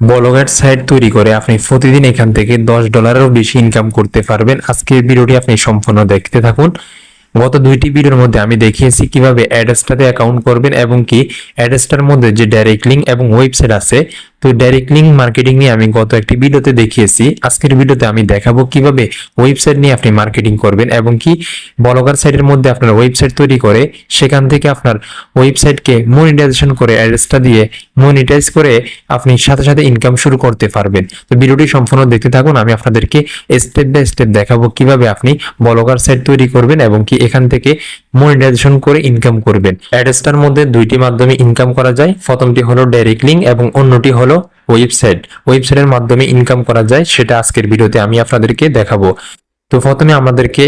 Blogger site তৈরি করে আপনি প্রতিদিন এখান থেকে দশ ডলারেরও বেশি ইনকাম করতে পারবেন। আজকের ভিডিওটি আপনি সম্পূর্ণ দেখতে থাকুন। গত দুইটি ভিডিওর মধ্যে আমি দেখিয়েছি কীভাবে অ্যাড্রেসটাতে অ্যাকাউন্ট করবেন এবং কি অ্যাড্রেসটার মধ্যে যে ডাইরেক্ট লিঙ্ক এবং ওয়েবসাইট আছে তো ডাইরেক্ট লিঙ্ক মার্কেটিং নিয়ে আমি গত একটি ভিডিওতে দেখিয়েছি। আজকের ভিডিওতে আমি দেখাবো কীভাবে ওয়েবসাইট নিয়ে আপনি মার্কেটিং করবেন এবং কি ব্লগার সাইটের মধ্যে আপনার ওয়েবসাইট তৈরি করে, সেখান থেকে আপনার ওয়েবসাইটকে মনিটাইজেশন করে অ্যাড্রেসটা দিয়ে মনিটাইজ করে আপনি সাথে সাথে ইনকাম শুরু করতে পারবেন। তো ভিডিওটি সম্পূর্ণ দেখতে থাকুন, আমি আপনাদেরকে স্টেপ বাই স্টেপ দেখাবো কীভাবে আপনি ব্লগার সাইট তৈরি করবেন এবং কি এখান থেকে মনিটাইজেশন করে ইনকাম করবেন। অ্যাড্রেসটার মধ্যে দুইটি মাধ্যমে ইনকাম করা যায়। প্রথমটি হলো ডাইরেক্ট লিঙ্ক এবং অন্যটি হলো ওয়েবসাইট ওয়েবসাইটের মাধ্যমে ইনকাম করা যায়, সেটা আজকের ভিডিওতে আমি আপনাদেরকে দেখাবো। তো প্রথমে আমাদেরকে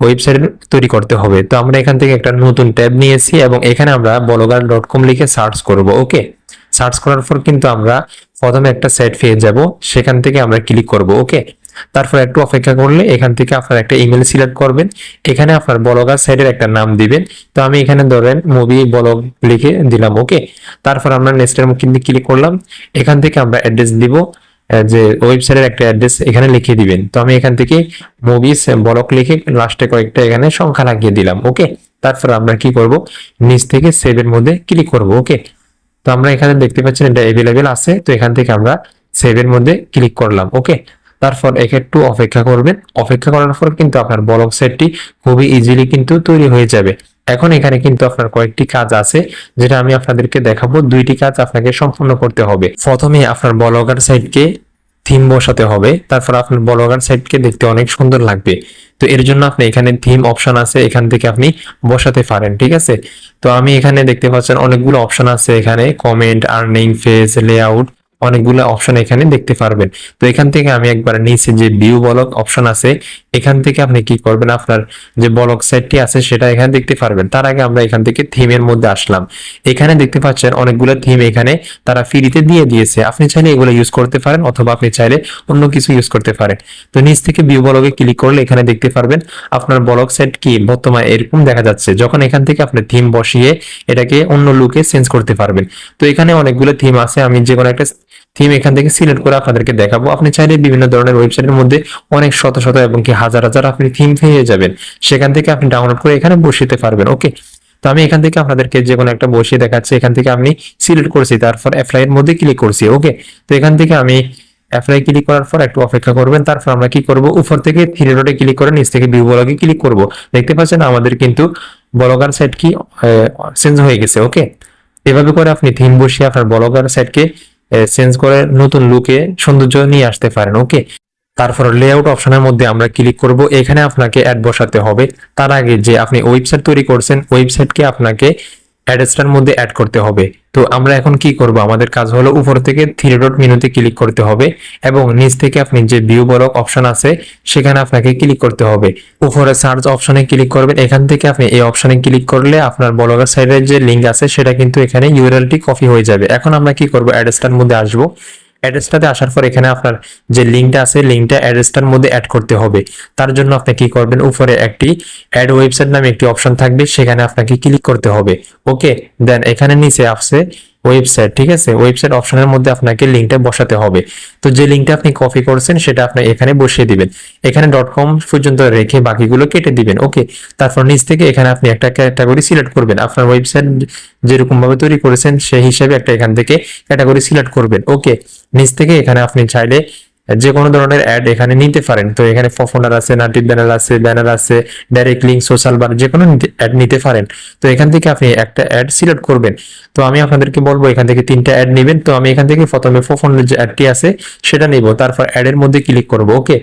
ওয়েবসাইট তৈরি করতে হবে। তো আমরা এখান থেকে একটা নতুন ট্যাব নিয়েছি এবং এখানে আমরা বলগার ডট কম লিখে সার্চ করব ওকে সার্চ করার পর কিন্তু আমরা প্রথমে একটা সাইট পেয়ে যাব। সেখান থেকে আমরা ক্লিক করব ওকে তারপর একটু অপেক্ষা করলে এখান থেকে আপনার একটা ইমেল সিলেক্ট করবেন। এখানে আপনার ব্লগার সাইডের একটা নাম দিবেন। তো আমি এখানে ধরেন মুভি ব্লগ লিখে দিলাম ওকে তারপর আমরা নেক্সটের কিন্তু ক্লিক করলাম। এখান থেকে আমরা অ্যাড্রেস দিব যে ওয়েবসাইটের একটা অ্যাড্রেস এখানে লিখে দিবেন। তো আমি এখান থেকে মুভিস ব্লক লিখে লাস্টে কয়েকটা এখানে সংখ্যা লাগিয়ে দিলাম ওকে তারপর আমরা কি করব? নিচ থেকে সেভের মধ্যে ক্লিক করব ওকে তো আমরা এখানে দেখতে পাচ্ছেন এটা অ্যাভেলেবেল আছে। তো এখান থেকে আমরা সেভের মধ্যে ক্লিক করলাম ওকে তারপর একে একটু অপেক্ষা করবেন। অপেক্ষা করার পর কিন্তু আপনার ব্লগ সেটটি খুবই ইজিলি কিন্তু তৈরি হয়ে যাবে। এখন এখানে কিন্তু আপনার কয়েকটি কাজ আছে, যেটা আমি আপনাদেরকে দেখাবো। দুইটি কাজ আপনাকে সম্পূর্ণ করতে হবে। প্রথমে আপনার ব্লগার সাইটকে থিম বসাতে হবে। তারপর আপনার ব্লগার সাইটকে দেখতে অনেক সুন্দর লাগবে। তো এর জন্য আপনি এখানে থিম অপশন আছে, এখান থেকে আপনি বসাতে পারেন, ঠিক আছে? তো আমি এখানে দেখতে পাচ্ছেন অনেকগুলো অপশন আছে এখানে। কমেন্ট, আর্নিং ফেজ লেআউট অনেকগুলো অপশন এখানে দেখতে পারবেন। তো এখান থেকে আমি একবার নিচে যে ভিউ বলক অপশন আছে, এখান থেকে আপনি কি করবেন? আপনার যে ব্লক সাইটটি আছে, সেটা এখানে দেখতে পারবেন। তার আগে আমরা এখান থেকে থিমের মধ্যে আসলাম। এখানে দেখতে পাচ্ছেন অনেকগুলো থিম এখানে তারা ফ্রিতে দিয়ে দিয়েছে। আপনি চাইলে এগুলো ইউজ করতে পারেন, অথবা আপনি চাইলে অন্য কিছু ইউজ করতে পারেন। তো নিচ থেকে ভিউ ব্লগে ক্লিক করলে এখানে দেখতে পারবেন, আপনার বলক সাইট কি বর্তমানে এরকম দেখা যাচ্ছে। যখন এখান থেকে আপনি থিম বসিয়ে এটাকে অন্য লুকে চেঞ্জ করতে পারবেন। তো এখানে অনেকগুলো থিম আছে। আমি যে কোনো একটা থিম এখান থেকে সিলেক্ট করে আপনাদেরকে দেখাবো। আপনি চাইলে বিভিন্ন ধরনের ওয়েবসাইটের মধ্যে অনেক শত শত এবং কি হাজার হাজার আপনি থিম পেয়ে যাবেন। সেখান থেকে আপনি ডাউনলোড করে এখানে বসিতে পারবেন ওকে তো আমি এখান থেকে আপনাদেরকে যে কোনো একটা বসিয়ে দেখাচ্ছি। এখান থেকে আমি সিলেক্ট করছি, তারপর অ্যাপ্লাই এর মধ্যে ক্লিক করছি ওকে তো এখান থেকে আমি অ্যাপ্লাই ক্লিক করার পর একটু অপেক্ষা করবেন, তারপর আমরা কি করব? উপর থেকে থ্রি ডটে ক্লিক করে নিচ থেকে ভিউ ব্লগে ক্লিক করব। দেখতে পাচ্ছেন আমাদের কিন্তু ব্লগার সাইট কি চেঞ্জ হয়ে গেছে ওকে এভাবে করে আপনি থিম বসিয়ে আপনার ব্লগার সাইটকে চেঞ্জ করে নতুন লুকে সৌন্দর্য নিয়ে আসতে পারেন ওকে তারপর লেআউট অপশনের মধ্যে আমরা ক্লিক করব, এখানে আপনাকে অ্যাড বসাতে হবে। তার আগে যে আপনি ওয়েবসাইট তৈরি করছেন ওয়েবসাইটকে আপনাকে অ্যাড্রেসটার মধ্যে অ্যাড করতে হবে। তো আমরা এখন কি করব? আমাদের কাজ হলো উপর থেকে থ্রি ডট মেনুতে ক্লিক করতে হবে এবং নিচ থেকে আপনি যে ভিউ ব্লক অপশন আছে, সেখানে আপনাকে ক্লিক করতে হবে। উপরে সার্চ অপশনে ক্লিক করবেন। এখান থেকে আপনি এই অপশনে ক্লিক করলে আপনার ব্লগের সাইডের যে লিঙ্ক আছে, সেটা কিন্তু এখানে ইউআরএলটি কপি হয়ে যাবে। এখন আমরা কি করব? অ্যাড্রেসটার মধ্যে আসব। অ্যাড্রেসটাতে আসার পর এখানে আপনার যে লিঙ্কটা আছে, লিঙ্কটা অ্যাড্রেসটার মধ্যে অ্যাড করতে হবে। তার জন্য আপনি কি করবেন? উপরে একটি অ্যাড ওয়েবসাইট নামে একটি অপশন থাকবে। সেখানে আপনাকে ক্লিক করতে হবে। ওকে দেন এখানে নিচে আসছে ওয়েবসাইট ঠিক আছে? ওয়েবসাইট অপশনের মধ্যে আপনাকে লিঙ্কটা বসাতে হবে। তো যে লিঙ্কটা আপনি কপি করেছেন, সেটা আপনি এখানে বসিয়ে দিবেন। এখানে ডট কম পর্যন্ত রেখে বাকিগুলো কেটে দিবেন ওকে তারপর নিচ থেকে এখানে আপনি একটা ক্যাটাগরি সিলেক্ট করবেন। আপনার ওয়েবসাইট যেরকম ভাবে তৈরি করেছেন, সেই হিসাবে একটা এখান থেকে ক্যাটাগরি সিলেক্ট করবেন ওকে নিচ থেকে এখানে আপনি চাইলে যে কোনো ধরনের অ্যাড এখানে নিতে পারেন। তো এখানে ফোনার আছে নাটিভ ব্যানার আছে ব্যানার আছে ডাইরেক্ট লিঙ্ক সোশ্যাল বার যে কোনো অ্যাড নিতে পারেন। তো এখান থেকে আপনি একটা অ্যাড সিলেক্ট করবেন। তো আমি আপনাদেরকে বলব, এখান থেকে তিনটা অ্যাড নেবেন। তো আমি এখান থেকে প্রথমে ফোফোনের যে অ্যাডটি আছে, সেটা নিব। তারপর অ্যাডের মধ্যে ক্লিক করব ওকে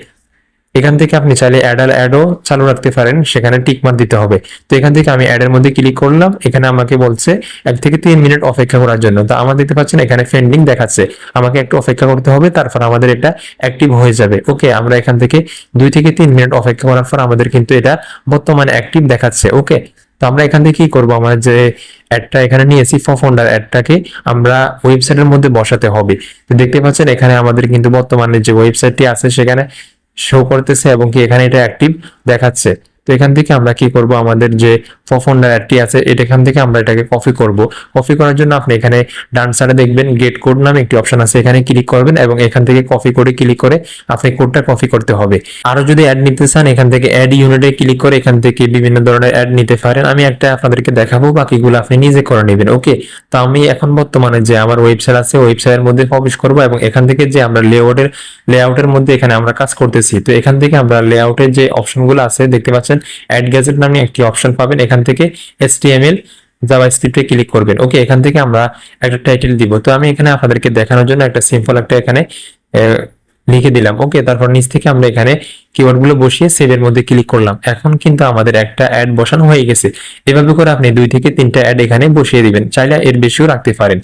এখান থেকে আপনি চাইলে অ্যাড আর অ্যাডও চালু রাখতে পারেন, সেখানে টিক মার্ক দিতে হবে। তো এখান থেকে আমি অ্যাডের মধ্যে ক্লিক করলাম, এখানে আমাকে বলছে এক থেকে তিন মিনিট অপেক্ষা করার জন্য। তো আমার দেখতে পাচ্ছেন এখানে পেন্ডিং দেখাচ্ছে। আমাকে একটু অপেক্ষা করতে হবে, তারপর আমাদের এটা অ্যাক্টিভ হয়ে যাবে। ওকে আমরা এখান থেকে দুই থেকে তিন মিনিট অপেক্ষা করার পর আমাদের কিন্তু এটা বর্তমানে অ্যাক্টিভ দেখাচ্ছে। ওকে তো আমরা এখান থেকে কি করব? আমরা যে অ্যাডটা এখানে নিয়েছি ফোন্ডার অ্যাডটাকে আমরা ওয়েবসাইটের মধ্যে বসাতে হবে। তো দেখতে পাচ্ছেন এখানে আমাদের কিন্তু বর্তমানে যে ওয়েবসাইটটি আছে, সেখানে শো করতেছে এবং কি এখানে এটা অ্যাক্টিভ দেখাচ্ছে। তো এখান থেকে আমরা কি করব? আমাদের যে ফোফন্ডার অ্যাডটি আছে, এটা এখান থেকে আমরা এটাকে কপি করব। কপি করার জন্য আপনি এখানে ডান সাইডে দেখবেন গেট কোড নামে একটি অপশন আছে। এখানে ক্লিক করবেন এবং এখান থেকে কপি করে ক্লিক করে আপনি কোডটা কপি করতে হবে। আরও যদি অ্যাড নিতে চান, এখান থেকে অ্যাড ইউনিটে ক্লিক করে এখান থেকে বিভিন্ন ধরনের অ্যাড নিতে পারেন। আমি একটা আপনাদেরকে দেখাবো, বাকিগুলো আপনি নিজে করে নেবেন ওকে তো আমি এখন বর্তমানে যে আমার ওয়েবসাইট আছে ওয়েবসাইটের মধ্যে প্রবেশ করব এবং এখান থেকে যে আমরা লেআউটের লেআউটের মধ্যে এখানে আমরা কাজ করতেছি, তো এখান থেকে আমরা লেআউটের যে অপশনগুলো আছে, দেখতে পাচ্ছেন? অ্যাড গ্যাজেট নামে একটি অপশন পাবেন। এখান থেকে এসটিএমএল জাভা স্ক্রিপ্টে ক্লিক করবেন। ওকে এখান থেকে আমরা একটা টাইটেল দিব। তো আমি এখানে আপনাদেরকে দেখানোর জন্য একটা সিম্পল একটা এখানে লিখে দিলাম। ওকে তারপর নিচ থেকে আমরা এখানে কিওয়ার্ডগুলো বসিয়ে সেভের মধ্যে ক্লিক করলাম। এখন কিন্তু আমাদের একটা অ্যাড বসানো হয়ে গেছে। এভাবে করে আপনি দুই থেকে তিনটা অ্যাড এখানে বসিয়ে দিবেন। চাইলে এর বেশিও রাখতে পারেন।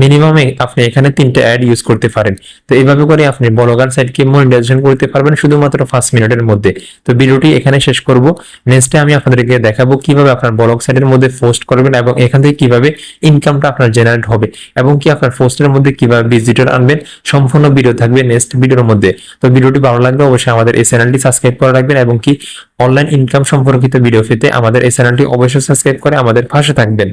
মিনিমামে আপনি এখানে তিনটা অ্যাড ইউজ করতে পারেন। তো এইভাবে করে আপনি ব্লগার সাইটকে মনিটাইজেশন করতে পারবেন শুধুমাত্র পাঁচ মিনিটের মধ্যে। তো ভিডিওটি এখানে শেষ করব। নেক্সটে আমি আপনাদেরকে দেখাবো কীভাবে আপনার ব্লগ সাইটের মধ্যে পোস্ট করবেন এবং এখান থেকে কীভাবে ইনকামটা আপনার জেনারেট হবে এবং কি আপনার পোস্টের মধ্যে কীভাবে ভিজিটর আনবেন সম্পূর্ণ ভিডিও থাকবে নেক্সট ভিডিওর মধ্যে। তো ভিডিওটি ভালো লাগলে অবশ্যই আমাদের এই চ্যানেলটি সাবস্ক্রাইব করে রাখবেন এবং কি অনলাইন ইনকাম সম্পর্কিত ভিডিও পেতে আমাদের এই চ্যানেলটি অবশ্যই সাবস্ক্রাইব করে আমাদের পাশে থাকবেন।